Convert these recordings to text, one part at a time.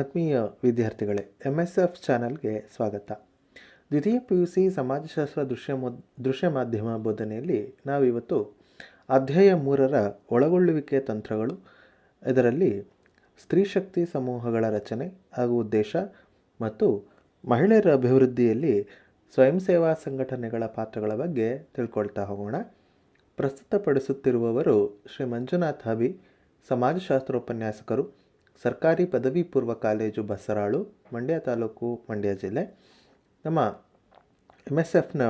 ಆತ್ಮೀಯ ವಿದ್ಯಾರ್ಥಿಗಳೇ M S F ಚಾನಲ್ಗೆ ಸ್ವಾಗತ. ದ್ವಿತೀಯ ಪಿ ಯು ಸಿ ಸಮಾಜಶಾಸ್ತ್ರ ದೃಶ್ಯ ದೃಶ್ಯ ಮಾಧ್ಯಮ ಬೋಧನೆಯಲ್ಲಿ ನಾವಿವತ್ತು ಅಧ್ಯಾಯ ಮೂರರ ಒಳಗೊಳ್ಳುವಿಕೆ ತಂತ್ರಗಳು, ಇದರಲ್ಲಿ ಸ್ತ್ರೀ ಶಕ್ತಿ ಸಮೂಹಗಳ ರಚನೆ ಹಾಗೂ ಉದ್ದೇಶ ಮತ್ತು ಮಹಿಳೆಯರ ಅಭಿವೃದ್ಧಿಯಲ್ಲಿ ಸ್ವಯಂ ಸೇವಾ ಸಂಘಟನೆಗಳ ಪಾತ್ರಗಳ ಬಗ್ಗೆ ತಿಳ್ಕೊಳ್ತಾ ಹೋಗೋಣ. ಪ್ರಸ್ತುತಪಡಿಸುತ್ತಿರುವವರು ಶ್ರೀ ಮಂಜುನಾಥ್ ಹಬಿ ಸಮಾಜಶಾಸ್ತ್ರ ಉಪನ್ಯಾಸಕರು ಸರ್ಕಾರಿ ಪದವಿ ಪೂರ್ವ ಕಾಲೇಜು ಬಸರಾಳು, ಮಂಡ್ಯ ತಾಲೂಕು, ಮಂಡ್ಯ ಜಿಲ್ಲೆ. ನಮ್ಮ ಎಂ ಎಸ್ ಎಫ್ನ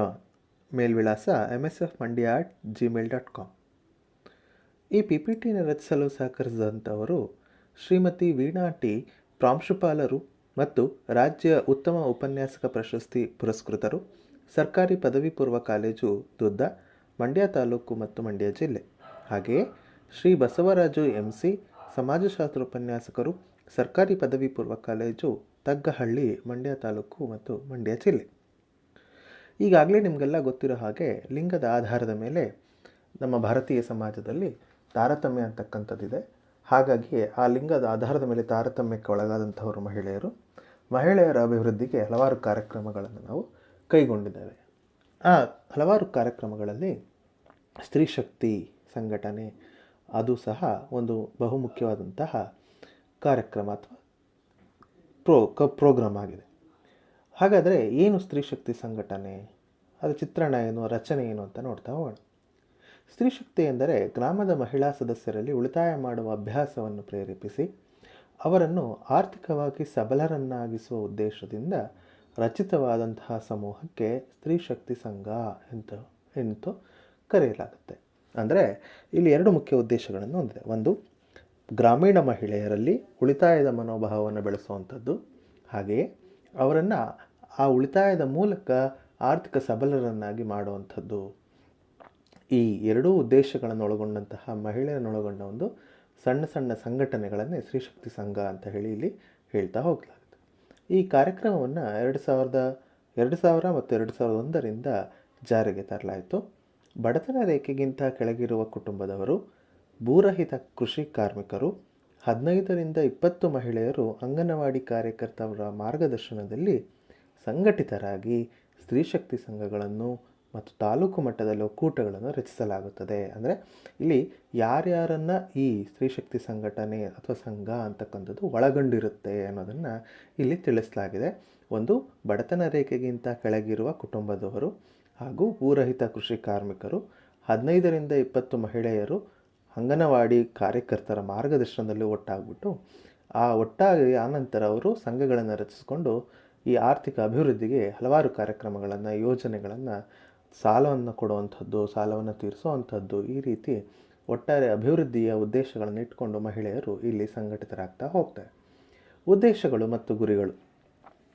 ಮೇಲ್ವಿಳಾಸ M S F Mandya at gmail dot com ಈ ಪಿ ಪಿ ಟಿನ ರಚಿಸಲು ಸಹಕರಿಸಿದಂಥವರು ಶ್ರೀಮತಿ ವೀಣಾ ಟಿ ಪ್ರಾಂಶುಪಾಲರು ಮತ್ತು ರಾಜ್ಯ ಉತ್ತಮ ಉಪನ್ಯಾಸಕ ಪ್ರಶಸ್ತಿ ಪುರಸ್ಕೃತರು, ಸರ್ಕಾರಿ ಪದವಿ ಪೂರ್ವ ಕಾಲೇಜು ದುದ್ದ ಮಂಡ್ಯ ತಾಲೂಕು ಮತ್ತು ಮಂಡ್ಯ ಜಿಲ್ಲೆ. ಹಾಗೆಯೇ ಶ್ರೀ ಬಸವರಾಜು ಎಂ ಸಿ ಸಮಾಜಶಾಸ್ತ್ರ ಉಪನ್ಯಾಸಕರು ಸರ್ಕಾರಿ ಪದವಿ ಪೂರ್ವ ಕಾಲೇಜು ತಗ್ಗಹಳ್ಳಿ, ಮಂಡ್ಯ ತಾಲೂಕು ಮತ್ತು ಮಂಡ್ಯ ಜಿಲ್ಲೆ. ಈಗಾಗಲೇ ನಿಮಗೆಲ್ಲ ಗೊತ್ತಿರೋ ಹಾಗೆ ಲಿಂಗದ ಆಧಾರದ ಮೇಲೆ ನಮ್ಮ ಭಾರತೀಯ ಸಮಾಜದಲ್ಲಿ ತಾರತಮ್ಯ ಅಂತಕ್ಕಂಥದ್ದಿದೆ. ಹಾಗಾಗಿ ಆ ಲಿಂಗದ ಆಧಾರದ ಮೇಲೆ ತಾರತಮ್ಯಕ್ಕೆ ಒಳಗಾದಂಥವರು ಮಹಿಳೆಯರು, ಮಹಿಳೆಯರ ಅಭಿವೃದ್ಧಿಗೆ ಹಲವಾರು ಕಾರ್ಯಕ್ರಮಗಳನ್ನು ನಾವು ಕೈಗೊಂಡಿದ್ದೇವೆ. ಆ ಹಲವಾರು ಕಾರ್ಯಕ್ರಮಗಳಲ್ಲಿ ಸ್ತ್ರೀ ಶಕ್ತಿ ಸಂಘಟನೆ ಅದು ಸಹ ಒಂದು ಬಹುಮುಖ್ಯವಾದಂತಹ ಕಾರ್ಯಕ್ರಮ ಅಥವಾ ಪ್ರೋ, ಕ, ಪ್ರೋಗ್ರಾಮ್ ಆಗಿದೆ. ಹಾಗಾದರೆ ಏನು ಸ್ತ್ರೀ ಶಕ್ತಿ ಸಂಘಟನೆ? ಅದು ಚಿತ್ರಣ ಏನು, ರಚನೆ ಏನು ಅಂತ ನೋಡ್ತಾ ಹೋಗೋಣ. ಸ್ತ್ರೀ ಶಕ್ತಿ ಎಂದರೆ ಗ್ರಾಮದ ಮಹಿಳಾ ಸದಸ್ಯರಲ್ಲಿ ಉಳಿತಾಯ ಮಾಡುವ ಅಭ್ಯಾಸವನ್ನು ಪ್ರೇರೇಪಿಸಿ ಅವರನ್ನು ಆರ್ಥಿಕವಾಗಿ ಸಬಲರನ್ನಾಗಿಸುವ ಉದ್ದೇಶದಿಂದ ರಚಿತವಾದಂತಹ ಸಮೂಹಕ್ಕೆ ಸ್ತ್ರೀ ಶಕ್ತಿ ಸಂಘ ಅಂತ ಎಂದು ಕರೆಯಲಾಗುತ್ತೆ. ಅಂದರೆ ಇಲ್ಲಿ ಎರಡು ಮುಖ್ಯ ಉದ್ದೇಶಗಳನ್ನು ಹೊಂದಿದೆ. ಒಂದು, ಗ್ರಾಮೀಣ ಮಹಿಳೆಯರಲ್ಲಿ ಉಳಿತಾಯದ ಮನೋಭಾವವನ್ನು ಬೆಳೆಸುವಂಥದ್ದು. ಹಾಗೆಯೇ ಅವರನ್ನು ಆ ಉಳಿತಾಯದ ಮೂಲಕ ಆರ್ಥಿಕ ಸಬಲರನ್ನಾಗಿ ಮಾಡುವಂಥದ್ದು. ಈ ಎರಡೂ ಉದ್ದೇಶಗಳನ್ನು ಒಳಗೊಂಡಂತಹ ಮಹಿಳೆಯರನ್ನೊಳಗೊಂಡ ಒಂದು ಸಣ್ಣ ಸಣ್ಣ ಸಂಘಟನೆಗಳನ್ನೇ ಸ್ತ್ರೀಶಕ್ತಿ ಸಂಘ ಅಂತ ಹೇಳಿ ಇಲ್ಲಿ ಹೇಳ್ತಾ ಹೋಗಲಾಗುತ್ತೆ. ಈ ಕಾರ್ಯಕ್ರಮವನ್ನು ಎರಡು ಸಾವಿರದ, ಎರಡು ಸಾವಿರ ಮತ್ತು ಎರಡು ಸಾವಿರದ ಒಂದರಿಂದ ಜಾರಿಗೆ ತರಲಾಯಿತು. ಬಡತನ ರೇಖೆಗಿಂತ ಕೆಳಗಿರುವ ಕುಟುಂಬದವರು, ಭೂರಹಿತ ಕೃಷಿ ಕಾರ್ಮಿಕರು, ಹದಿನೈದರಿಂದ ಇಪ್ಪತ್ತು ಮಹಿಳೆಯರು ಅಂಗನವಾಡಿ ಕಾರ್ಯಕರ್ತರ ಮಾರ್ಗದರ್ಶನದಲ್ಲಿ ಸಂಘಟಿತರಾಗಿ ಸ್ತ್ರೀಶಕ್ತಿ ಸಂಘಗಳನ್ನು ಮತ್ತು ತಾಲೂಕು ಮಟ್ಟದಲ್ಲಿ ಒಕ್ಕೂಟಗಳನ್ನು ರಚಿಸಲಾಗುತ್ತದೆ. ಅಂದರೆ ಇಲ್ಲಿ ಯಾರ್ಯಾರನ್ನು ಈ ಸ್ತ್ರೀಶಕ್ತಿ ಸಂಘಟನೆ ಅಥವಾ ಸಂಘ ಅಂತಕ್ಕಂಥದ್ದು ಒಳಗೊಂಡಿರುತ್ತೆ ಅನ್ನೋದನ್ನು ಇಲ್ಲಿ ತಿಳಿಸಲಾಗಿದೆ. ಒಂದು, ಬಡತನ ರೇಖೆಗಿಂತ ಕೆಳಗಿರುವ ಕುಟುಂಬದವರು ಹಾಗೂ ಭೂರಹಿತ ಕೃಷಿ ಕಾರ್ಮಿಕರು, ಹದಿನೈದರಿಂದ ಇಪ್ಪತ್ತು ಮಹಿಳೆಯರು ಅಂಗನವಾಡಿ ಕಾರ್ಯಕರ್ತರ ಮಾರ್ಗದರ್ಶನದಲ್ಲಿ ಒಟ್ಟಾಗ್ಬಿಟ್ಟು, ಆ ಒಟ್ಟಾಗಿ ಆನಂತರ ಅವರು ಸಂಘಗಳನ್ನು ರಚಿಸಿಕೊಂಡು ಈ ಆರ್ಥಿಕ ಅಭಿವೃದ್ಧಿಗೆ ಹಲವಾರು ಕಾರ್ಯಕ್ರಮಗಳನ್ನು, ಯೋಜನೆಗಳನ್ನು, ಸಾಲವನ್ನು ಕೊಡುವಂಥದ್ದು, ಸಾಲವನ್ನು ತೀರಿಸುವಂಥದ್ದು ಈ ರೀತಿ ಒಟ್ಟಾರೆ ಅಭಿವೃದ್ಧಿಯ ಉದ್ದೇಶಗಳನ್ನು ಇಟ್ಕೊಂಡು ಮಹಿಳೆಯರು ಇಲ್ಲಿ ಸಂಘಟಿತರಾಗ್ತಾ ಹೋಗ್ತಾರೆ. ಉದ್ದೇಶಗಳು ಮತ್ತು ಗುರಿಗಳು.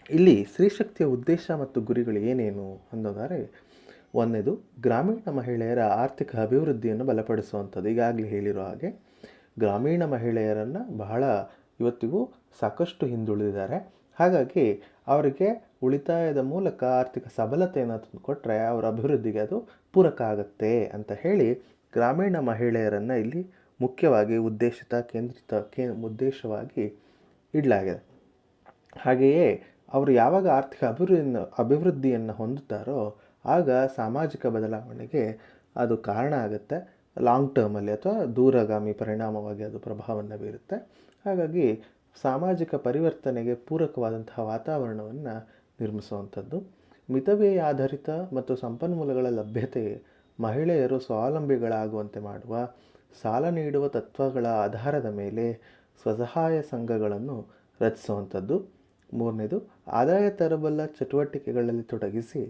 ಇಲ್ಲಿ ಸ್ತ್ರೀಶಕ್ತಿಯ ಉದ್ದೇಶ ಮತ್ತು ಗುರಿಗಳು ಏನೇನು ಅನ್ನೋದಾದರೆ ಒಂದನೇದು, ಗ್ರಾಮೀಣ ಮಹಿಳೆಯರ ಆರ್ಥಿಕ ಅಭಿವೃದ್ಧಿಯನ್ನು ಬಲಪಡಿಸುವಂಥದ್ದು. ಈಗಾಗಲೇ ಹೇಳಿರೋ ಹಾಗೆ, ಗ್ರಾಮೀಣ ಮಹಿಳೆಯರನ್ನು ಬಹಳ ಇವತ್ತಿಗೂ ಸಾಕಷ್ಟು ಹಿಂದುಳಿದಿದ್ದಾರೆ. ಹಾಗಾಗಿ ಅವರಿಗೆ ಉಳಿತಾಯದ ಮೂಲಕ ಆರ್ಥಿಕ ಸಬಲತೆಯನ್ನು ತಂದು ಕೊಟ್ಟರೆ ಅವರ ಅಭಿವೃದ್ಧಿಗೆ ಅದು ಪೂರಕ ಆಗುತ್ತೆ ಅಂತ ಹೇಳಿ ಗ್ರಾಮೀಣ ಮಹಿಳೆಯರನ್ನು ಇಲ್ಲಿ ಮುಖ್ಯವಾಗಿ ಉದ್ದೇಶಿತ, ಕೇಂದ್ರಿತ, ಕೇ, ಉದ್ದೇಶವಾಗಿ ಇಡಲಾಗಿದೆ. ಹಾಗೆಯೇ, ಅವರು ಯಾವಾಗ ಆರ್ಥಿಕ ಅಭಿವೃದ್ಧಿಯನ್ನು ಅಭಿವೃದ್ಧಿಯನ್ನು ಹೊಂದುತ್ತಾರೋ ಆಗ ಸಾಮಾಜಿಕ ಬದಲಾವಣೆಗೆ ಅದು ಕಾರಣ ಆಗುತ್ತೆ. ಲಾಂಗ್ ಟರ್ಮಲ್ಲಿ ಅಥವಾ ದೂರಗಾಮಿ ಪರಿಣಾಮವಾಗಿ ಅದು ಪ್ರಭಾವವನ್ನು ಬೀರುತ್ತೆ. ಹಾಗಾಗಿ ಸಾಮಾಜಿಕ ಪರಿವರ್ತನೆಗೆ ಪೂರಕವಾದಂತಹ ವಾತಾವರಣವನ್ನು ನಿರ್ಮಿಸುವಂಥದ್ದು. ಮಿತವ್ಯಯ ಆಧಾರಿತ ಮತ್ತು ಸಂಪನ್ಮೂಲಗಳ ಲಭ್ಯತೆ ಮಹಿಳೆಯರು ಸ್ವಾವಲಂಬಿಗಳಾಗುವಂತೆ ಮಾಡುವ, ಸಾಲ ನೀಡುವ ತತ್ವಗಳ ಆಧಾರದ ಮೇಲೆ ಸ್ವಸಹಾಯ ಸಂಘಗಳನ್ನು ರಚಿಸುವಂಥದ್ದು. ಮೂರನೇದು, ಆದಾಯ ತರಬಲ್ಲ ಚಟುವಟಿಕೆಗಳಲ್ಲಿ ತೊಡಗಿಸಿ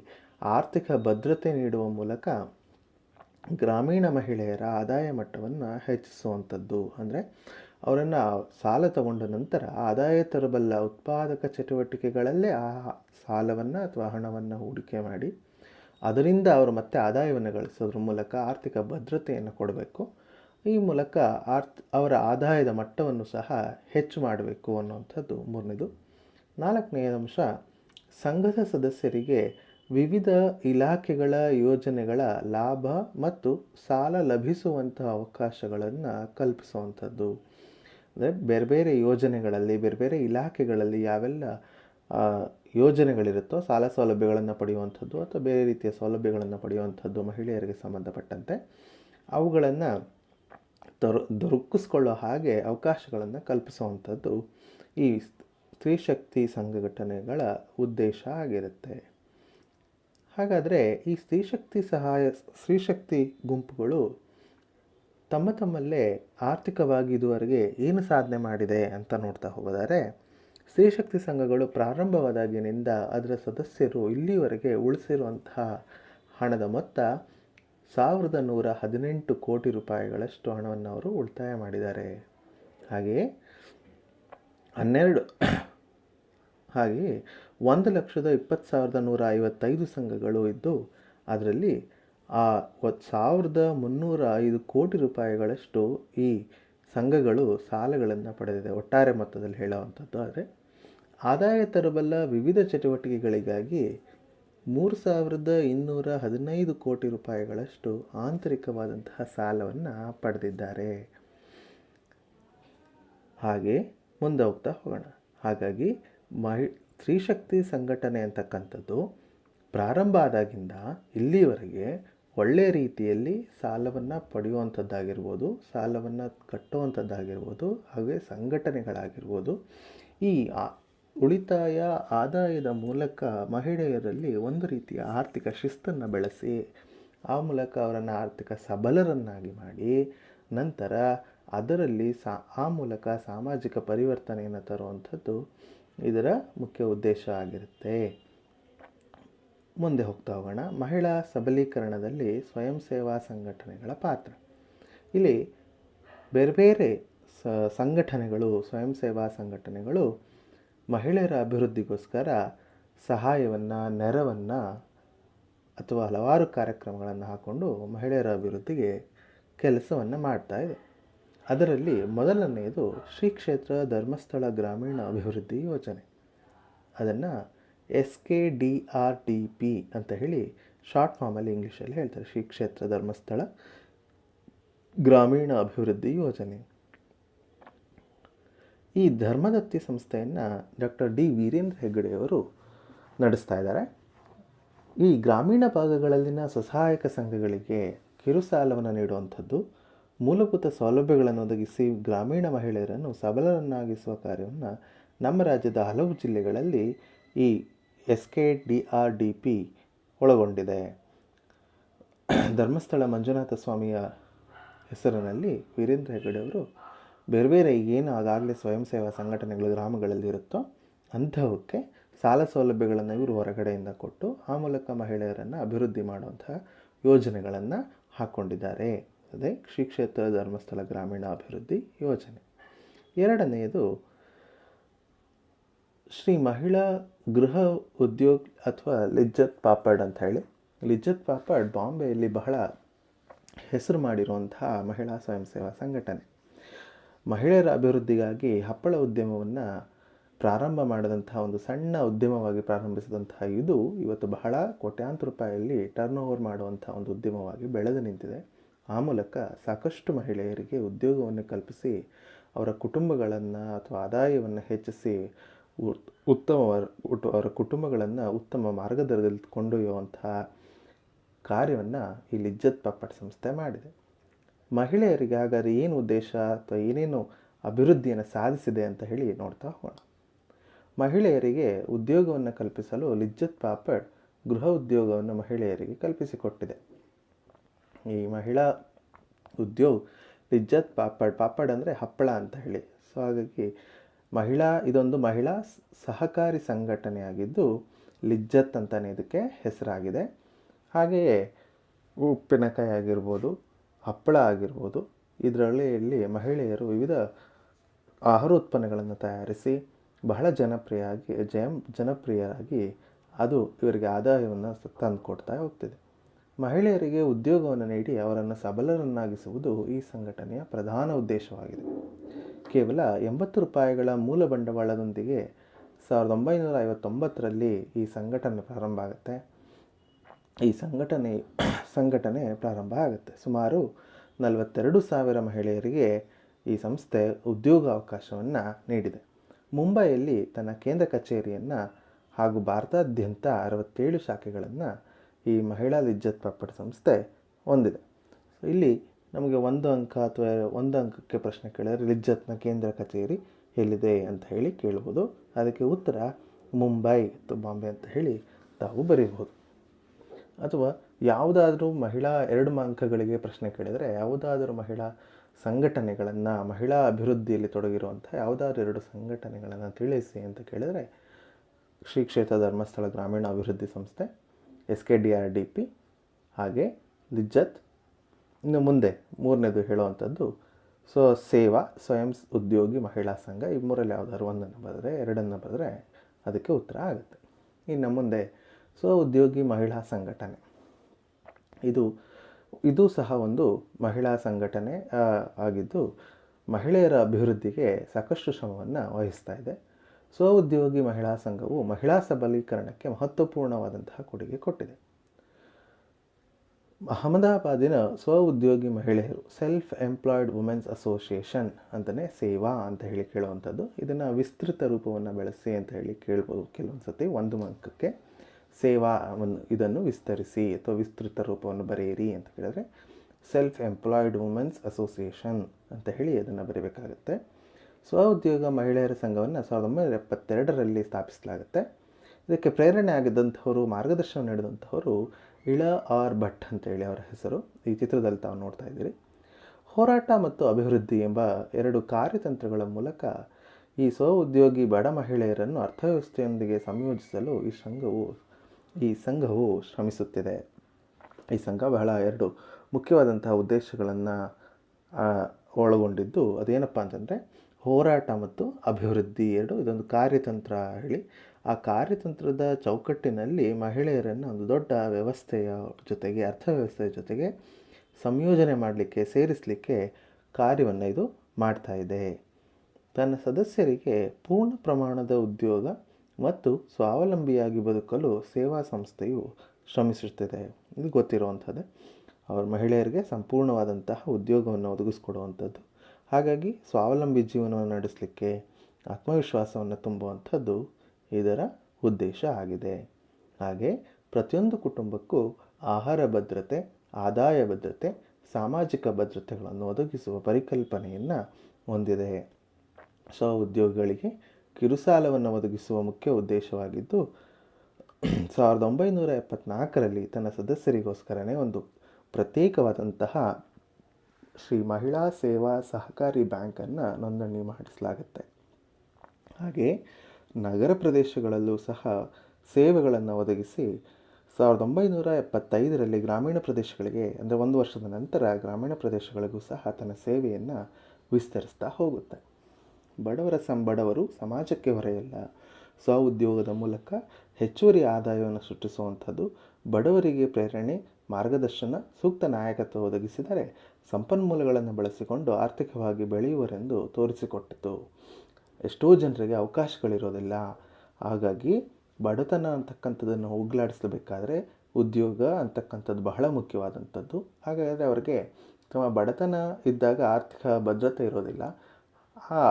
ಆರ್ಥಿಕ ಭದ್ರತೆ ನೀಡುವ ಮೂಲಕ ಗ್ರಾಮೀಣ ಮಹಿಳೆಯರ ಆದಾಯ ಮಟ್ಟವನ್ನು ಹೆಚ್ಚಿಸುವಂಥದ್ದು. ಅಂದರೆ ಅವರನ್ನು ಸಾಲ ತಗೊಂಡ ನಂತರ ಆದಾಯ ತರಬಲ್ಲ ಉತ್ಪಾದಕ ಚಟುವಟಿಕೆಗಳಲ್ಲೇ ಆ ಸಾಲವನ್ನು ಅಥವಾ ಹಣವನ್ನು ಹೂಡಿಕೆ ಮಾಡಿ ಅದರಿಂದ ಅವರು ಮತ್ತೆ ಆದಾಯವನ್ನು ಗಳಿಸೋದ್ರ ಮೂಲಕ ಆರ್ಥಿಕ ಭದ್ರತೆಯನ್ನು ಕೊಡಬೇಕು. ಈ ಮೂಲಕ ಆರ್ಥ ಅವರ ಆದಾಯದ ಮಟ್ಟವನ್ನು ಸಹ ಹೆಚ್ಚು ಮಾಡಬೇಕು ಅನ್ನುವಂಥದ್ದು ಮೂರನೇದು. ನಾಲ್ಕನೆಯ ಅಂಶ ಸಂಘದ ಸದಸ್ಯರಿಗೆ ವಿವಿಧ ಇಲಾಖೆಗಳ ಯೋಜನೆಗಳ ಲಾಭ ಮತ್ತು ಸಾಲ ಲಭಿಸುವಂತಹ ಅವಕಾಶಗಳನ್ನು ಕಲ್ಪಿಸುವಂಥದ್ದು. ಅಂದರೆ ಬೇರೆ ಬೇರೆ ಯೋಜನೆಗಳಲ್ಲಿ, ಬೇರೆ ಬೇರೆ ಇಲಾಖೆಗಳಲ್ಲಿ ಯಾವೆಲ್ಲ ಯೋಜನೆಗಳಿರುತ್ತೋ ಸಾಲ ಸೌಲಭ್ಯಗಳನ್ನು ಪಡೆಯುವಂಥದ್ದು ಅಥವಾ ಬೇರೆ ರೀತಿಯ ಸೌಲಭ್ಯಗಳನ್ನು ಪಡೆಯುವಂಥದ್ದು ಮಹಿಳೆಯರಿಗೆ ಸಂಬಂಧಪಟ್ಟಂತೆ ಅವುಗಳನ್ನು ದೊರ, ದೊರಕಿಸ್ಕೊಳ್ಳೋ ಹಾಗೆ ಅವಕಾಶಗಳನ್ನು ಕಲ್ಪಿಸುವಂಥದ್ದು ಈ ಸ್ತ್ರೀ ಶಕ್ತಿ ಸಂಘಟನೆಗಳ ಉದ್ದೇಶ ಆಗಿರುತ್ತೆ. ಹಾಗಾದರೆ ಈ ಸ್ತ್ರೀಶಕ್ತಿ ಸಹಾಯ ಸ್ತ್ರೀಶಕ್ತಿ ಗುಂಪುಗಳು ತಮ್ಮ ತಮ್ಮಲ್ಲೇ ಆರ್ಥಿಕವಾಗಿ ಇದುವರೆಗೆ ಏನು ಸಾಧನೆ ಮಾಡಿದೆ ಅಂತ ನೋಡ್ತಾ ಹೋಗೋದಾದರೆ ಸ್ತ್ರೀಶಕ್ತಿ ಸಂಘಗಳು ಪ್ರಾರಂಭವಾದಾಗಿನಿಂದ ಅದರ ಸದಸ್ಯರು ಇಲ್ಲಿವರೆಗೆ ಉಳಿಸಿರುವಂತಹ ಹಣದ ಮೊತ್ತ ಸಾವಿರದ ನೂರ ಹದಿನೆಂಟು ಕೋಟಿ ರೂಪಾಯಿಗಳಷ್ಟು ಹಣವನ್ನು ಅವರು ಉಳಿತಾಯ ಮಾಡಿದ್ದಾರೆ. ಹಾಗೆಯೇ ಹನ್ನೆರಡು ಹಾಗೆಯೇ ಒಂದು ಲಕ್ಷದ ಇಪ್ಪತ್ತು ಸಾವಿರದ ನೂರ ಐವತ್ತೈದು ಸಂಘಗಳು ಇದ್ದು, ಅದರಲ್ಲಿ ಆ ಸಾವಿರದ ಮುನ್ನೂರ ಐದು ಕೋಟಿ ರೂಪಾಯಿಗಳಷ್ಟು ಈ ಸಂಘಗಳು ಸಾಲಗಳನ್ನು ಪಡೆದಿದೆ. ಒಟ್ಟಾರೆ ಮೊತ್ತದಲ್ಲಿ ಹೇಳುವಂಥದ್ದು ಆದರೆ, ಆದಾಯ ತರಬಲ್ಲ ವಿವಿಧ ಚಟುವಟಿಕೆಗಳಿಗಾಗಿ ಮೂರು ಸಾವಿರದ ಇನ್ನೂರ ಹದಿನೈದು ಕೋಟಿ ರೂಪಾಯಿಗಳಷ್ಟು ಆಂತರಿಕವಾದಂತಹ ಸಾಲವನ್ನು ಪಡೆದಿದ್ದಾರೆ. ಹಾಗೆ ಮುಂದೆ ಹೋಗ್ತಾ ಹೋಗೋಣ. ಹಾಗಾಗಿ ಮಹಿ ಸ್ತ್ರೀಶಕ್ತಿ ಸಂಘಟನೆ ಅಂತಕ್ಕಂಥದ್ದು ಪ್ರಾರಂಭ ಆದಾಗಿಂದ ಇಲ್ಲಿವರೆಗೆ ಒಳ್ಳೆಯ ರೀತಿಯಲ್ಲಿ ಸಾಲವನ್ನು ಪಡೆಯುವಂಥದ್ದಾಗಿರ್ಬೋದು, ಸಾಲವನ್ನು ಕಟ್ಟುವಂಥದ್ದಾಗಿರ್ಬೋದು ಹಾಗೆ ಸಂಘಟನೆಗಳಾಗಿರ್ಬೋದು. ಈ ಉಳಿತಾಯ ಆದಾಯದ ಮೂಲಕ ಮಹಿಳೆಯರಲ್ಲಿ ಒಂದು ರೀತಿಯ ಆರ್ಥಿಕ ಶಿಸ್ತನ್ನು ಬೆಳೆಸಿ, ಆ ಮೂಲಕ ಅವರನ್ನು ಆರ್ಥಿಕ ಸಬಲರನ್ನಾಗಿ ಮಾಡಿ, ನಂತರ ಅದರಲ್ಲಿ ಸಾ, ಆ ಮೂಲಕ ಸಾಮಾಜಿಕ ಪರಿವರ್ತನೆಯನ್ನು ತರುವಂಥದ್ದು ಇದರ ಮುಖ್ಯ ಉದ್ದೇಶ ಆಗಿರುತ್ತೆ. ಮುಂದೆ ಹೋಗ್ತಾ ಹೋಗೋಣ. ಮಹಿಳಾ ಸಬಲೀಕರಣದಲ್ಲಿ ಸ್ವಯಂ ಸೇವಾ ಸಂಘಟನೆಗಳ ಪಾತ್ರ. ಇಲ್ಲಿ ಬೇರೆ ಬೇರೆ ಸಂಘಟನೆಗಳು, ಸ್ವಯಂ ಸೇವಾ ಸಂಘಟನೆಗಳು ಮಹಿಳೆಯರ ಅಭಿವೃದ್ಧಿಗೋಸ್ಕರ ಸಹಾಯವನ್ನು, ನೆರವನ್ನು ಅಥವಾ ಹಲವಾರು ಕಾರ್ಯಕ್ರಮಗಳನ್ನು ಹಾಕ್ಕೊಂಡು ಮಹಿಳೆಯರ ಅಭಿವೃದ್ಧಿಗೆ ಕೆಲಸವನ್ನು ಮಾಡ್ತಾ ಇದೆ. ಅದರಲ್ಲಿ ಮೊದಲನೆಯದು ಶ್ರೀ ಕ್ಷೇತ್ರ ಧರ್ಮಸ್ಥಳ ಗ್ರಾಮೀಣ ಅಭಿವೃದ್ಧಿ ಯೋಜನೆ. ಅದನ್ನು S K D R D P ಅಂತ ಹೇಳಿ ಶಾರ್ಟ್ ಫಾರ್ಮಲ್ಲಿ ಇಂಗ್ಲೀಷಲ್ಲಿ ಹೇಳ್ತಾರೆ. ಶ್ರೀ ಕ್ಷೇತ್ರ ಧರ್ಮಸ್ಥಳ ಗ್ರಾಮೀಣ ಅಭಿವೃದ್ಧಿ ಯೋಜನೆ. ಈ ಧರ್ಮದತ್ತಿ ಸಂಸ್ಥೆಯನ್ನು ಡಾಕ್ಟರ್ ಡಿ ವೀರೇಂದ್ರ ಹೆಗ್ಗಡೆಯವರು ನಡೆಸ್ತಾ ಇದ್ದಾರೆ. ಈ ಗ್ರಾಮೀಣ ಭಾಗಗಳಲ್ಲಿನ ಸ್ವಸಹಾಯಕ ಸಂಘಗಳಿಗೆ ಕಿರುಸಾಲವನ್ನು ನೀಡುವಂಥದ್ದು ಮೂಲಭೂತ ಸೌಲಭ್ಯಗಳನ್ನು ಒದಗಿಸಿ ಗ್ರಾಮೀಣ ಮಹಿಳೆಯರನ್ನು ಸಬಲರನ್ನಾಗಿಸುವ ಕಾರ್ಯವನ್ನು ನಮ್ಮ ರಾಜ್ಯದ ಹಲವು ಜಿಲ್ಲೆಗಳಲ್ಲಿ ಈ S K D R D P ಒಳಗೊಂಡಿದೆ. ಧರ್ಮಸ್ಥಳ ಮಂಜುನಾಥ ಸ್ವಾಮಿಯ ಹೆಸರಿನಲ್ಲಿ ವೀರೇಂದ್ರ ಹೆಗಡೆ ಅವರು ಬೇರೆ ಬೇರೆ ಏನು ಆಗಾಗಲೇ ಸ್ವಯಂ ಸೇವಾ ಸಂಘಟನೆಗಳು ಗ್ರಾಮಗಳಲ್ಲಿ ಇರುತ್ತೋ ಅಂಥವಕ್ಕೆ ಸಾಲ ಸೌಲಭ್ಯಗಳನ್ನು ಇವರು ಹೊರಗಡೆಯಿಂದ ಕೊಟ್ಟು ಆ ಮೂಲಕ ಮಹಿಳೆಯರನ್ನು ಅಭಿವೃದ್ಧಿ ಮಾಡುವಂತಹ ಯೋಜನೆಗಳನ್ನು ಹಾಕ್ಕೊಂಡಿದ್ದಾರೆ ಅದೇ ಶ್ರೀ ಕ್ಷೇತ್ರ ಧರ್ಮಸ್ಥಳ ಗ್ರಾಮೀಣ ಅಭಿವೃದ್ಧಿ ಯೋಜನೆ. ಎರಡನೆಯದು ಶ್ರೀ ಮಹಿಳಾ ಗೃಹ ಉದ್ಯೋಗ ಅಥವಾ ಲಿಜ್ಜತ್ ಪಾಪಡ್ ಅಂತ ಹೇಳಿ. ಲಿಜ್ಜತ್ ಪಾಪಡ್ ಬಾಂಬೆಯಲ್ಲಿ ಬಹಳ ಹೆಸರು ಮಾಡಿರುವಂತಹ ಮಹಿಳಾ ಸ್ವಯಂ ಸೇವಾ ಸಂಘಟನೆ. ಮಹಿಳೆಯರ ಅಭಿವೃದ್ಧಿಗಾಗಿ ಹಪ್ಪಳ ಉದ್ಯಮವನ್ನು ಪ್ರಾರಂಭ ಮಾಡಿದಂತಹ ಒಂದು ಸಣ್ಣ ಉದ್ಯಮವಾಗಿ ಪ್ರಾರಂಭಿಸಿದಂತಹ ಇದು ಇವತ್ತು ಬಹಳ ಕೋಟ್ಯಾಂತರ ರೂಪಾಯಲ್ಲಿ ಟರ್ನ್ ಓವರ್ ಮಾಡುವಂಥ ಒಂದು ಉದ್ಯಮವಾಗಿ ಬೆಳೆದು ನಿಂತಿದೆ. ಆ ಮೂಲಕ ಸಾಕಷ್ಟು ಮಹಿಳೆಯರಿಗೆ ಉದ್ಯೋಗವನ್ನು ಕಲ್ಪಿಸಿ, ಅವರ ಕುಟುಂಬಗಳನ್ನು ಅಥವಾ ಆದಾಯವನ್ನು ಹೆಚ್ಚಿಸಿ ಉತ್- ಉತ್ತಮ ಅವರ ಕುಟುಂಬಗಳನ್ನು ಉತ್ತಮ ಮಾರ್ಗದಲ್ಲಿ ಕೊಂಡೊಯ್ಯುವಂತಹ ಕಾರ್ಯವನ್ನು ಈ ಲಿಜ್ಜತ್ ಪಾಪಡ್ ಸಂಸ್ಥೆ ಮಾಡಿದೆ. ಮಹಿಳೆಯರಿಗೆ ಹಾಗಾದರೆ ಏನು ಉದ್ದೇಶ ಅಥವಾ ಏನೇನು ಅಭಿವೃದ್ಧಿಯನ್ನು ಸಾಧಿಸಿದೆ ಅಂತ ಹೇಳಿ ನೋಡ್ತಾ ಹೋಗೋಣ. ಮಹಿಳೆಯರಿಗೆ ಉದ್ಯೋಗವನ್ನು ಕಲ್ಪಿಸಲು ಲಿಜ್ಜತ್ ಪಾಪಡ್ ಗೃಹ ಉದ್ಯೋಗವನ್ನು ಮಹಿಳೆಯರಿಗೆ ಕಲ್ಪಿಸಿಕೊಟ್ಟಿದೆ. ಈ ಮಹಿಳಾ ಉದ್ಯೋಗ್ ಲಿಜ್ಜತ್ ಪಾಪಡ್ ಪಾಪಡ್ ಅಂದರೆ ಹಪ್ಪಳ ಅಂತ ಹೇಳಿ. ಸೊ ಹಾಗಾಗಿ ಮಹಿಳಾ, ಇದೊಂದು ಮಹಿಳಾ ಸಹಕಾರಿ ಸಂಘಟನೆಯಾಗಿದ್ದು ಲಿಜ್ಜತ್ ಅಂತಲೇ ಇದಕ್ಕೆ ಹೆಸರಾಗಿದೆ. ಹಾಗೆಯೇ ಉಪ್ಪಿನಕಾಯಿ ಆಗಿರ್ಬೋದು, ಹಪ್ಪಳ ಆಗಿರ್ಬೋದು, ಇದರಲ್ಲಿ ಇಲ್ಲಿ ಮಹಿಳೆಯರು ವಿವಿಧ ಆಹಾರ ಉತ್ಪನ್ನಗಳನ್ನು ತಯಾರಿಸಿ ಬಹಳ ಜನಪ್ರಿಯಾಗಿ, ಜಯಂ, ಜನಪ್ರಿಯರಾಗಿ ಅದು ಇವರಿಗೆ ಆದಾಯವನ್ನು ತಂದು ಕೊಡ್ತಾ ಹೋಗ್ತಿದೆ. ಮಹಿಳೆಯರಿಗೆ ಉದ್ಯೋಗವನ್ನು ನೀಡಿ ಅವರನ್ನು ಸಬಲರನ್ನಾಗಿಸುವುದು ಈ ಸಂಘಟನೆಯ ಪ್ರಧಾನ ಉದ್ದೇಶವಾಗಿದೆ. ಕೇವಲ ಎಂಬತ್ತು ರೂಪಾಯಿಗಳ ಮೂಲ ಬಂಡವಾಳದೊಂದಿಗೆ ಸಾವಿರದ ಒಂಬೈನೂರ ಐವತ್ತೊಂಬತ್ತರಲ್ಲಿ ಈ ಸಂಘಟನೆ ಪ್ರಾರಂಭ ಆಗುತ್ತೆ. ಈ ಸಂಘಟನೆ ಸಂಘಟನೆ ಪ್ರಾರಂಭ ಆಗುತ್ತೆ. ಸುಮಾರು ನಲವತ್ತೆರಡು ಸಾವಿರ ಮಹಿಳೆಯರಿಗೆ ಈ ಸಂಸ್ಥೆ ಉದ್ಯೋಗಾವಕಾಶವನ್ನು ನೀಡಿದೆ. ಮುಂಬೈಯಲ್ಲಿ ತನ್ನ ಕೇಂದ್ರ ಕಚೇರಿಯನ್ನು ಹಾಗೂ ಭಾರತಾದ್ಯಂತ ಅರವತ್ತೇಳು ಶಾಖೆಗಳನ್ನು ಈ ಮಹಿಳಾ ಲಿಜ್ಜತ್ ಪಾಪಡ್ ಸಂಸ್ಥೆ ಹೊಂದಿದೆ. ಸೊ ಇಲ್ಲಿ ನಮಗೆ ಒಂದು ಅಂಕ ಅಥವಾ ಒಂದು ಅಂಕಕ್ಕೆ ಪ್ರಶ್ನೆ ಕೇಳಿದರೆ ಲಿಜ್ಜತ್ನ ಕೇಂದ್ರ ಕಚೇರಿ ಎಲ್ಲಿದೆ ಅಂತ ಹೇಳಿ ಕೇಳ್ಬೋದು. ಅದಕ್ಕೆ ಉತ್ತರ ಮುಂಬೈ ಅಥವಾ ಬಾಂಬೆ ಅಂತ ಹೇಳಿ ತಾವು ಬರೀಬಹುದು ಅಥವಾ ಯಾವುದಾದ್ರೂ ಮಹಿಳಾ ಎರಡು ಅಂಕಗಳಿಗೆ ಪ್ರಶ್ನೆ ಕೇಳಿದರೆ ಯಾವುದಾದರೂ ಮಹಿಳಾ ಸಂಘಟನೆಗಳನ್ನು, ಮಹಿಳಾ ಅಭಿವೃದ್ಧಿಯಲ್ಲಿ ತೊಡಗಿರುವಂಥ ಯಾವುದಾದ್ರೂ ಎರಡು ಸಂಘಟನೆಗಳನ್ನು ತಿಳಿಸಿ ಅಂತ ಕೇಳಿದರೆ ಶ್ರೀ ಕ್ಷೇತ್ರ ಧರ್ಮಸ್ಥಳ ಗ್ರಾಮೀಣ ಅಭಿವೃದ್ಧಿ ಸಂಸ್ಥೆ S K D R D P ಹಾಗೆ ಲಿಜ್ಜತ್ ಇನ್ನು ಮುಂದೆ ಮೂರನೇದು ಹೇಳುವಂಥದ್ದು ಸೊ ಸೇವಾ ಸ್ವಯಂ ಉದ್ಯೋಗಿ ಮಹಿಳಾ ಸಂಘ. ಈ ಮೂರಲ್ಲಿ ಯಾವುದಾದ್ರು ಒಂದನ್ನು ಬರೆದ್ರೆ, ಎರಡನ್ನು ಬರೆದ್ರೆ ಅದಕ್ಕೆ ಉತ್ತರ ಆಗುತ್ತೆ. ಇನ್ನು ಮುಂದೆ ಸ್ವ ಉದ್ಯೋಗಿ ಮಹಿಳಾ ಸಂಘಟನೆ. ಇದು ಇದು ಸಹ ಒಂದು ಮಹಿಳಾ ಸಂಘಟನೆ ಆಗಿದ್ದು ಮಹಿಳೆಯರ ಅಭಿವೃದ್ಧಿಗೆ ಸಾಕಷ್ಟು ಶ್ರಮವನ್ನು ವಹಿಸ್ತಾ ಇದೆ. ಸ್ವ ಉದ್ಯೋಗಿ ಮಹಿಳಾ ಸಂಘವು ಮಹಿಳಾ ಸಬಲೀಕರಣಕ್ಕೆ ಮಹತ್ವಪೂರ್ಣವಾದಂತಹ ಕೊಡುಗೆ ಕೊಟ್ಟಿದೆ. ಅಹಮದಾಬಾದಿನ ಸ್ವ ಉದ್ಯೋಗಿ ಮಹಿಳೆಯರು ಸೆಲ್ಫ್ ಎಂಪ್ಲಾಯ್ಡ್ ವುಮೆನ್ಸ್ ಅಸೋಸಿಯೇಷನ್ ಅಂತಲೇ ಸೇವಾ ಅಂತ ಹೇಳಿ ಕೇಳುವಂಥದ್ದು. ಇದನ್ನು ವಿಸ್ತೃತ ರೂಪವನ್ನು ಬೆಳೆಸಿ ಅಂತ ಹೇಳಿ ಕೇಳ್ಬೋದು. ಕೆಲವೊಂದು ಸತಿ ಒಂದು ಅಂಕಕ್ಕೆ ಸೇವಾ ಇದನ್ನು ವಿಸ್ತರಿಸಿ ಅಥವಾ ವಿಸ್ತೃತ ರೂಪವನ್ನು ಬರೆಯಿರಿ ಅಂತ ಕೇಳಿದ್ರೆ ಸೆಲ್ಫ್ ಎಂಪ್ಲಾಯ್ಡ್ ವುಮೆನ್ಸ್ ಅಸೋಸಿಯೇಷನ್ ಅಂತ ಹೇಳಿ ಅದನ್ನು ಬರೀಬೇಕಾಗುತ್ತೆ. ಸ್ವ ಉದ್ಯೋಗ ಮಹಿಳೆಯರ ಸಂಘವನ್ನು ಸಾವಿರದ ಒಂಬೈನೂರ ಎಪ್ಪತ್ತೆರಡರಲ್ಲಿ ಸ್ಥಾಪಿಸಲಾಗುತ್ತೆ. ಇದಕ್ಕೆ ಪ್ರೇರಣೆ ಆಗಿದ್ದಂಥವರು, ಮಾರ್ಗದರ್ಶನ ನೀಡಿದಂಥವರು ಇಳ ಆರ್ ಭಟ್ ಅಂತೇಳಿ ಅವರ ಹೆಸರು. ಈ ಚಿತ್ರದಲ್ಲಿ ತಾವು ನೋಡ್ತಾ ಇದ್ದೀರಿ. ಹೋರಾಟ ಮತ್ತು ಅಭಿವೃದ್ಧಿ ಎಂಬ ಎರಡು ಕಾರ್ಯತಂತ್ರಗಳ ಮೂಲಕ ಈ ಸ್ವಉದ್ಯೋಗಿ ಬಡ ಮಹಿಳೆಯರನ್ನು ಅರ್ಥವ್ಯವಸ್ಥೆಯೊಂದಿಗೆ ಸಂಯೋಜಿಸಲು ಈ ಸಂಘವು ಈ ಸಂಘವು ಶ್ರಮಿಸುತ್ತಿದೆ. ಈ ಸಂಘ ಬಹಳ ಎರಡು ಮುಖ್ಯವಾದಂತಹ ಉದ್ದೇಶಗಳನ್ನು ಒಳಗೊಂಡಿದ್ದು ಅದೇನಪ್ಪ ಅಂತಂದರೆ ಹೋರಾಟ ಮತ್ತು ಅಭಿವೃದ್ಧಿ ಎರಡು. ಇದೊಂದು ಕಾರ್ಯತಂತ್ರ ಹೇಳಿ. ಆ ಕಾರ್ಯತಂತ್ರದ ಚೌಕಟ್ಟಿನಲ್ಲಿ ಮಹಿಳೆಯರನ್ನು ಒಂದು ದೊಡ್ಡ ವ್ಯವಸ್ಥೆಯ ಜೊತೆಗೆ, ಅರ್ಥವ್ಯವಸ್ಥೆಯ ಜೊತೆಗೆ ಸಂಯೋಜನೆ ಮಾಡಲಿಕ್ಕೆ, ಸೇರಿಸಲಿಕ್ಕೆ ಕಾರ್ಯವನ್ನು ಇದು ಮಾಡ್ತಾ ಇದೆ. ತನ್ನ ಸದಸ್ಯರಿಗೆ ಪೂರ್ಣ ಪ್ರಮಾಣದ ಉದ್ಯೋಗ ಮತ್ತು ಸ್ವಾವಲಂಬಿಯಾಗಿ ಬದುಕಲು ಸೇವಾ ಸಂಸ್ಥೆಯು ಶ್ರಮಿಸುತ್ತಿದೆ. ಇದು ಗೊತ್ತಿರುವಂಥದ್ದೇ. ಅವರ ಮಹಿಳೆಯರಿಗೆ ಸಂಪೂರ್ಣವಾದಂತಹ ಉದ್ಯೋಗವನ್ನು ಒದಗಿಸ್ಕೊಡುವಂಥದ್ದು. ಹಾಗಾಗಿ ಸ್ವಾವಲಂಬಿ ಜೀವನವನ್ನು ನಡೆಸಲಿಕ್ಕೆ ಆತ್ಮವಿಶ್ವಾಸವನ್ನು ತುಂಬುವಂಥದ್ದು ಇದರ ಉದ್ದೇಶ ಆಗಿದೆ. ಹಾಗೆ ಪ್ರತಿಯೊಂದು ಕುಟುಂಬಕ್ಕೂ ಆಹಾರ ಭದ್ರತೆ, ಆದಾಯ ಭದ್ರತೆ, ಸಾಮಾಜಿಕ ಭದ್ರತೆಗಳನ್ನು ಒದಗಿಸುವ ಪರಿಕಲ್ಪನೆಯನ್ನು ಹೊಂದಿದೆ. ಸ್ವ ಉದ್ಯೋಗಿಗಳಿಗೆ ಕಿರುಸಾಲವನ್ನು ಒದಗಿಸುವ ಮುಖ್ಯ ಉದ್ದೇಶವಾಗಿದ್ದು, ಸಾವಿರದ ಒಂಬೈನೂರ ಎಪ್ಪತ್ನಾಲ್ಕರಲ್ಲಿ ತನ್ನ ಸದಸ್ಯರಿಗೋಸ್ಕರನೇ ಒಂದು ಪ್ರತ್ಯೇಕವಾದಂತಹ ಶ್ರೀ ಮಹಿಳಾ ಸೇವಾ ಸಹಕಾರಿ ಬ್ಯಾಂಕನ್ನು ನೋಂದಣಿ ಮಾಡಿಸಲಾಗುತ್ತೆ. ಹಾಗೆ ನಗರ ಪ್ರದೇಶಗಳಲ್ಲೂ ಸಹ ಸೇವೆಗಳನ್ನು ಒದಗಿಸಿ ಸಾವಿರದ ಒಂಬೈನೂರ ಎಪ್ಪತ್ತೈದರಲ್ಲಿ ಗ್ರಾಮೀಣ ಪ್ರದೇಶಗಳಿಗೆ, ಅಂದರೆ ಒಂದು ವರ್ಷದ ನಂತರ ಗ್ರಾಮೀಣ ಪ್ರದೇಶಗಳಿಗೂ ಸಹ ತನ್ನ ಸೇವೆಯನ್ನು ವಿಸ್ತರಿಸ್ತಾ ಹೋಗುತ್ತೆ. ಬಡವರ ಸಂಬಡವರು ಸಮಾಜಕ್ಕೆ ಹೊರೆಯಲ್ಲ. ಸ್ವ ಉದ್ಯೋಗದ ಮೂಲಕ ಹೆಚ್ಚುವರಿ ಆದಾಯವನ್ನು ಸೃಷ್ಟಿಸುವಂಥದ್ದು ಬಡವರಿಗೆ ಪ್ರೇರಣೆ ಮಾರ್ಗದರ್ಶನ ಸೂಕ್ತ ನಾಯಕತ್ವ ಒದಗಿಸಿದರೆ ಸಂಪನ್ಮೂಲಗಳನ್ನು ಬಳಸಿಕೊಂಡು ಆರ್ಥಿಕವಾಗಿ ಬೆಳೆಯುವರೆಂದು ತೋರಿಸಿಕೊಟ್ಟಿತು. ಎಷ್ಟೋ ಜನರಿಗೆ ಅವಕಾಶಗಳಿರೋದಿಲ್ಲ. ಹಾಗಾಗಿ ಬಡತನ ಅಂತಕ್ಕಂಥದ್ದನ್ನು ಹೋಗ್ಲಾಡಿಸಬೇಕಾದ್ರೆ ಉದ್ಯೋಗ ಅಂತಕ್ಕಂಥದ್ದು ಬಹಳ ಮುಖ್ಯವಾದಂಥದ್ದು. ಹಾಗಾದರೆ ಅವರಿಗೆ ತಮ್ಮ ಬಡತನ ಇದ್ದಾಗ ಆರ್ಥಿಕ ಭದ್ರತೆ ಇರೋದಿಲ್ಲ. ಆ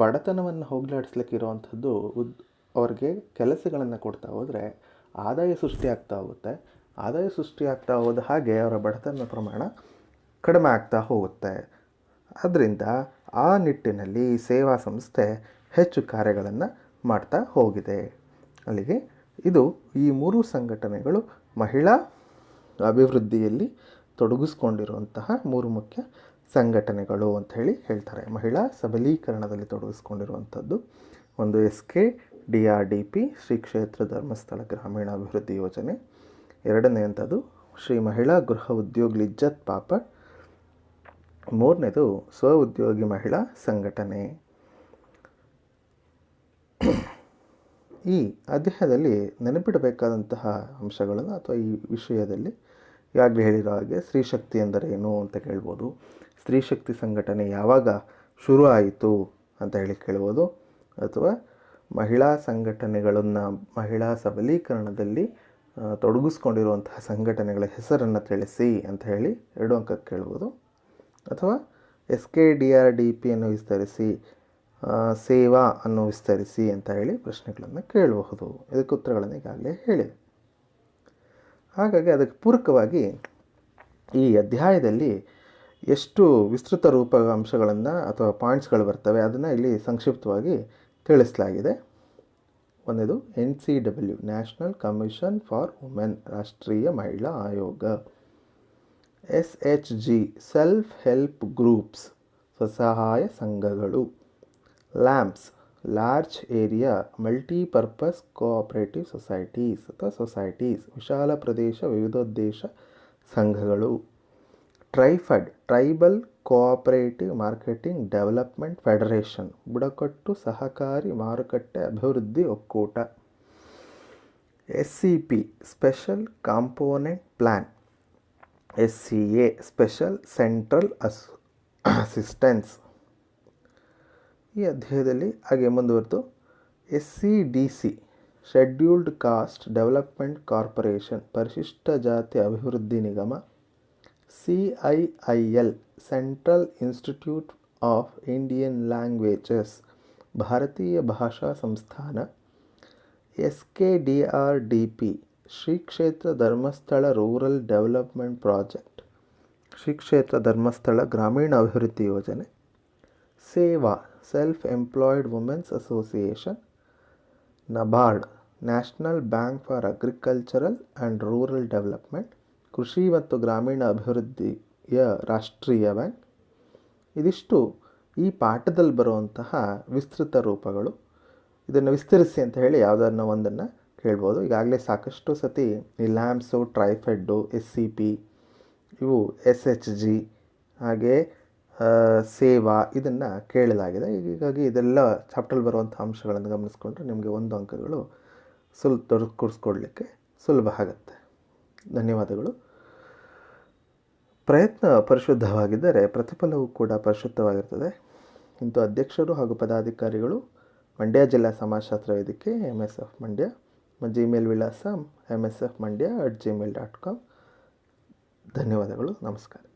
ಬಡತನವನ್ನು ಹೋಗ್ಲಾಡಿಸ್ಲಿಕ್ಕೆ ಇರುವಂಥದ್ದು ಉದ್ ಅವ್ರಿಗೆ ಕೆಲಸಗಳನ್ನು ಕೊಡ್ತಾ ಹೋದರೆ ಆದಾಯ ಸೃಷ್ಟಿಯಾಗ್ತಾ ಹೋಗುತ್ತೆ. ಆದಾಯ ಸೃಷ್ಟಿಯಾಗ್ತಾ ಹೋದ ಹಾಗೆ ಅವರ ಬಡತನ ಪ್ರಮಾಣ ಕಡಿಮೆ ಆಗ್ತಾ ಹೋಗುತ್ತೆ. ಆದ್ದರಿಂದ ಆ ನಿಟ್ಟಿನಲ್ಲಿ ಸೇವಾ ಸಂಸ್ಥೆ ಹೆಚ್ಚು ಕಾರ್ಯಗಳನ್ನು ಮಾಡ್ತಾ ಹೋಗಿದೆ. ಅಲ್ಲಿಗೆ ಇದು ಈ ಮೂರು ಸಂಘಟನೆಗಳು ಮಹಿಳಾ ಅಭಿವೃದ್ಧಿಯಲ್ಲಿ ತೊಡಗಿಸ್ಕೊಂಡಿರುವಂತಹ ಮೂರು ಮುಖ್ಯ ಸಂಘಟನೆಗಳು ಅಂತ ಹೇಳಿ ಹೇಳ್ತಾರೆ. ಮಹಿಳಾ ಸಬಲೀಕರಣದಲ್ಲಿ ತೊಡಗಿಸ್ಕೊಂಡಿರುವಂಥದ್ದು ಒಂದು S K D R D P Shri Kshetra Dharmasthala ಗ್ರಾಮೀಣ ಅಭಿವೃದ್ಧಿ ಯೋಜನೆ ಎರಡನೆಯಂಥದ್ದು ಶ್ರೀ ಮಹಿಳಾ ಗೃಹ ಉದ್ಯೋಗ ಲಿಜ್ಜತ್ ಪಾಪಡ್ ಮೂರನೇದು, ಸ್ವ ಉದ್ಯೋಗಿ ಮಹಿಳಾ ಸಂಘಟನೆ. ಈ ಅಧ್ಯಾಯದಲ್ಲಿ ನೆನಪಿಡಬೇಕಾದಂತಹ ಅಂಶಗಳನ್ನು ಅಥವಾ ಈ ವಿಷಯದಲ್ಲಿ ಈಗಾಗಲೇ ಹೇಳಿರೋ ಹಾಗೆ ಸ್ತ್ರೀಶಕ್ತಿ ಎಂದರೇನು ಅಂತ ಕೇಳ್ಬೋದು. ಸ್ತ್ರೀಶಕ್ತಿ ಸಂಘಟನೆ ಯಾವಾಗ ಶುರು ಆಯಿತು ಅಂತ ಹೇಳಿ ಕೇಳ್ಬೋದು. ಅಥವಾ ಮಹಿಳಾ ಸಂಘಟನೆಗಳನ್ನು ಮಹಿಳಾ ಸಬಲೀಕರಣದಲ್ಲಿ ತೊಡಗಿಸ್ಕೊಂಡಿರುವಂತಹ ಸಂಘಟನೆಗಳ ಹೆಸರನ್ನು ತಿಳಿಸಿ ಅಂತ ಹೇಳಿ ಎರಡು ಅಂಕ ಕೇಳ್ಬೋದು. ಅಥವಾ S K D R D ಪಿಯನ್ನು ವಿಸ್ತರಿಸಿ ಸೇವಾ ಅನ್ನು ವಿಸ್ತರಿಸಿ ಅಂತ ಹೇಳಿ ಪ್ರಶ್ನೆಗಳನ್ನು ಕೇಳಬಹುದು. ಇದಕ್ಕೆ ಉತ್ತರಗಳನ್ನು ಈಗಾಗಲೇ ಹೇಳಿದೆ ಹಾಗಾಗಿ ಅದಕ್ಕೆ ಪೂರಕವಾಗಿ ಈ ಅಧ್ಯಾಯದಲ್ಲಿ ಎಷ್ಟು ವಿಸ್ತೃತ ರೂಪ ಅಂಶಗಳನ್ನು ಅಥವಾ ಪಾಯಿಂಟ್ಸ್ಗಳು ಬರ್ತವೆ ಅದನ್ನು ಇಲ್ಲಿ ಸಂಕ್ಷಿಪ್ತವಾಗಿ ತಿಳಿಸಲಾಗಿದೆ. ಒಂದೇದು, N C W, national commission for women, ರಾಷ್ಟ್ರೀಯ ಮಹಿಳಾ ಆಯೋಗ. S H G, self help groups, ಸ್ವಸಹಾಯ ಸಂಘಗಳು. LAMPS, large area, multipurpose cooperative societies ಅಥವಾ ಸೊಸೈಟೀಸ್, ವಿಶಾಲ ಪ್ರದೇಶ ವಿವಿಧೋದ್ದೇಶ ಸಂಘಗಳು. TRIFED, tribal cooperative marketing development federation ಬುಡಕಟ್ಟು ಸಹಕಾರಿ ಮಾರುಕಟ್ಟೆ ಅಭಿವೃದ್ಧಿ ಒಕ್ಕೂಟ. S C P special component plan S C A special central as assistance ಈ ಅಧ್ಯಾಯದಲ್ಲಿ ಹಾಗೆ ಮುಂದುವರೆದು. S C D C scheduled caste development corporation ಪರಿಶಿಷ್ಟ ಜಾತಿ ಅಭಿವೃದ್ಧಿ ನಿಗಮ. C I I L central institute of Indian languages ಭಾರತೀಯ ಭಾಷಾ ಸಂಸ್ಥಾನ S K D R D P Shri Kshetra Dharmasthala rural development project Shri Kshetra Dharmasthala ಗ್ರಾಮೀಣ ಅಭಿವೃದ್ಧಿ ಯೋಜನೆ ಸೇವಾ self employed women's association NABARD national bank for agricultural and rural development ಕೃಷಿ ಮತ್ತು ಗ್ರಾಮೀಣ ಅಭಿವೃದ್ಧಿಯ ರಾಷ್ಟ್ರೀಯ ಬ್ಯಾಂಕ್. ಇದಿಷ್ಟು ಈ ಪಾಠದಲ್ಲಿ ಬರುವಂತಹ ವಿಸ್ತೃತ ರೂಪಗಳು. ಇದನ್ನು ವಿಸ್ತರಿಸಿ ಅಂತ ಹೇಳಿ ಯಾವುದನ್ನು ಒಂದನ್ನು ಕೇಳ್ಬೋದು. ಈಗಾಗಲೇ ಸಾಕಷ್ಟು ಸತಿ ಈ LAMPS TRIFED S C P ಇವು ಎಸ್ ಎಚ್ ಜಿ ಹಾಗೆ ಸೇವಾ ಇದನ್ನು ಕೇಳಲಾಗಿದೆ. ಹೀಗಾಗಿ ಇದೆಲ್ಲ ಚಾಪ್ಟರ್ ಬರುವಂಥ ಅಂಶಗಳನ್ನು ಗಮನಿಸ್ಕೊಂಡ್ರೆ ನಿಮಗೆ ಒಂದು ಅಂಕಗಳು ಸುಲ್ ದೊರಕಿಸ್ಕೊಡ್ಲಿಕ್ಕೆ ಸುಲಭ ಆಗುತ್ತೆ. ಧನ್ಯವಾದಗಳು. ಪ್ರಯತ್ನ ಪರಿಶುದ್ಧವಾಗಿದ್ದರೆ ಪ್ರತಿಫಲವೂ ಕೂಡ ಪರಿಶುದ್ಧವಾಗಿರ್ತದೆ. ಇಂದು ಅಧ್ಯಕ್ಷರು ಹಾಗೂ ಪದಾಧಿಕಾರಿಗಳು ಮಂಡ್ಯ ಜಿಲ್ಲಾ ಸಮಾಜಶಾಸ್ತ್ರ ವೇದಿಕೆ M S F Mandya gmail ವಿಳಾಸ M S F Mandya at gmail dot com ಧನ್ಯವಾದಗಳು, ನಮಸ್ಕಾರ.